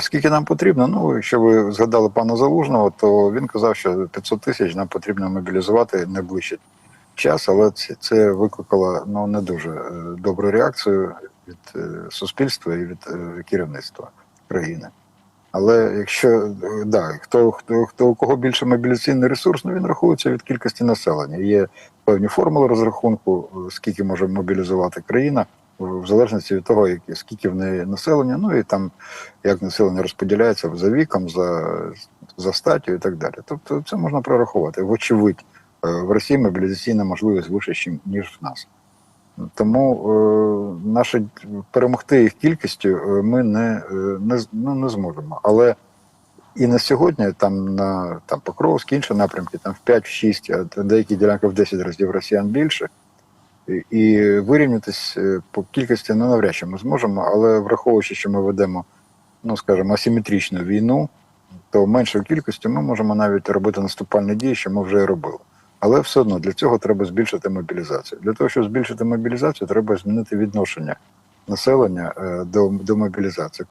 Скільки нам потрібно? Ну, якщо ви згадали пана Залужного, то він казав, що 500 тисяч нам потрібно мобілізувати найближчий час, але це, викликало ну, не дуже е, добру реакцію від е, суспільства і від е, керівництва країни. Але якщо да, хто, хто, хто у кого більше мобілізаційний ресурс, ну він рахується від кількості населення. Є певні формули розрахунку, скільки може мобілізувати країна, в залежності від того, скільки в неї населення, ну і там як населення розподіляється за віком, за, за статтю і так далі. Тобто це можна прорахувати. Вочевидь, е, в Росії мобілізаційна можливість чим- ніж в нас. Тому е, наше перемогти їх кількістю е, ми не, е, не, ну, не зможемо. Але і на сьогодні, там на там Покровськ, інші напрямки, там в 5-6, а деякі ділянки в 10 разів росіян більше. І, вирівнятись е, по кількості ну, навряд чи ми зможемо, але враховуючи, що ми ведемо, ну скажімо, асиметричну війну, то меншою кількістю ми можемо навіть робити наступальні дії, що ми вже і робили. Але все одно для цього треба збільшити мобілізацію. Для того, щоб збільшити мобілізацію, треба змінити відношення населення е, до, до мобілізації.